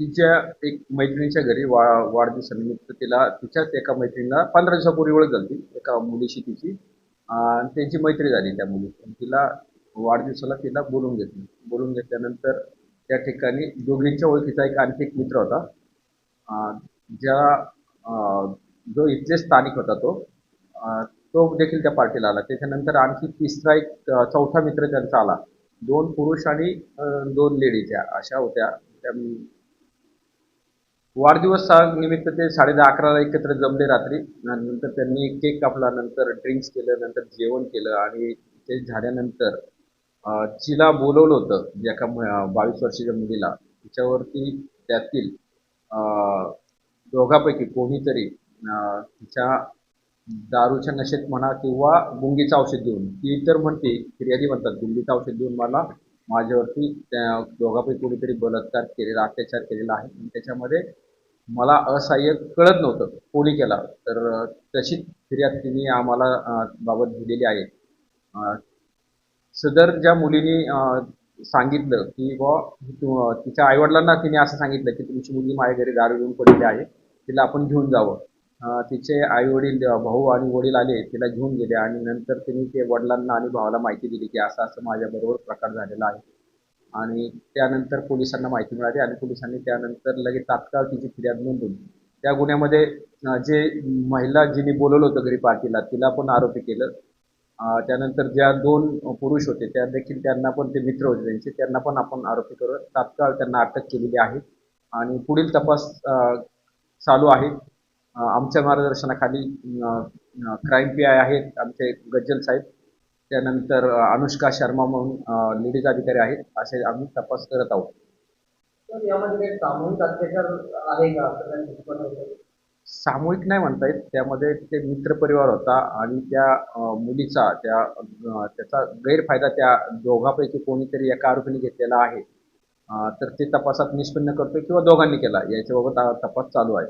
तिच्या एक मैत्रिणीच्या घरी वा वाढदिवसानिमित्त तिला तिच्याच एका मैत्रिणीला पंधरा दिवसापूर्वी ओळख झाली एका मुलीशी तिची. आणि त्यांची मैत्री झाली त्या मुली तिला वाढदिवसाला तिला बोलून घेतली. बोलून घेतल्यानंतर त्या ठिकाणी दोघींच्या ओळखीचा एक आणखी एक मित्र होता. ज्या जो इथले स्थानिक होता तो तो देखील त्या पार्टीला आला. त्याच्यानंतर आणखी तिसरा एक चौथा मित्र त्यांचा आला. दोन पुरुष आणि दोन लेडीज या अशा होत्या. त्या वाढदिवस निमित्त ते साडे दहा अकराला एकत्र जमले रात्री. नंतर त्यांनी केक कापला नंतर ड्रिंक्स केलं नंतर जेवण केलं आणि ते झाल्यानंतर चिला बोलवलं होतं ज्या एका बावीस वर्षाच्या मुलीला. तिच्यावरती त्यातील दोघापैकी कोणीतरी तिच्या दारूच्या नशेत म्हणा किंवा गुंगीचं औषध देऊन ती तर म्हणते फिर्यादी म्हणतात गुंगीचं औषध देऊन मला माझ्यावरती त्या दोघापैकी कोणीतरी बलात्कार केलेला अत्याचार केलेला आहे. आणि त्याच्यामध्ये मला असहाय्य कळत नव्हतं कोणी केला. तर तशीच तशी फिर्याद तिने आम्हाला बाबत दिलेली आहे. सदर ज्या मुलीने सांगितलं की बुवा तिच्या आईवडिलांना तिने असं सांगितलं की तुमची मुलगी माझ्या घरी दारू घेऊन पडलेली आहे. तिला आपण घेऊन जावं. तिचे आई वडील भाऊ आणि वडील आले तिला घेऊन गेले आणि नंतर त्यांनी ते वडिलांना आणि भावाला माहिती दिली की असं असं माझ्याबरोबर प्रकार झालेला आहे. आणि त्यानंतर पोलिसांना माहिती मिळाली आणि पोलिसांनी त्यानंतर लगेच तात्काळ तिची फिर्याद नोंदवली. त्या गुन्ह्यामध्ये जे महिला जिने बोलवलं होतं घरी पार्टीला तिला पण आरोपी केलं. त्यानंतर ज्या दोन पुरुष होते त्या देखील त्यांना पण ते मित्र होते त्यांचे त्यांना पण आपण आरोपी करून तात्काळ त्यांना अटक केलेली आहे. आणि पुढील तपास चालू आहे. आमच्या मार्गदर्शनाखाली क्राईम पी आय आहेत आमचे गज्जल साहेब. त्यानंतर अनुष्का शर्मा म्हणून लेडीज अधिकारी आहेत. असे आम्ही तपास करत आहोत. सामूहिक नाही म्हणता येत. त्यामध्ये ते मित्रपरिवार होता आणि त्या मुलीचा त्या त्याचा गैरफायदा त्या दोघांपैकी कोणीतरी एका आरोपीने घेतलेला आहे. तर ते तपासात निष्पन्न करतोय किंवा दोघांनी केला याच्याबाबत तपास चालू आहे.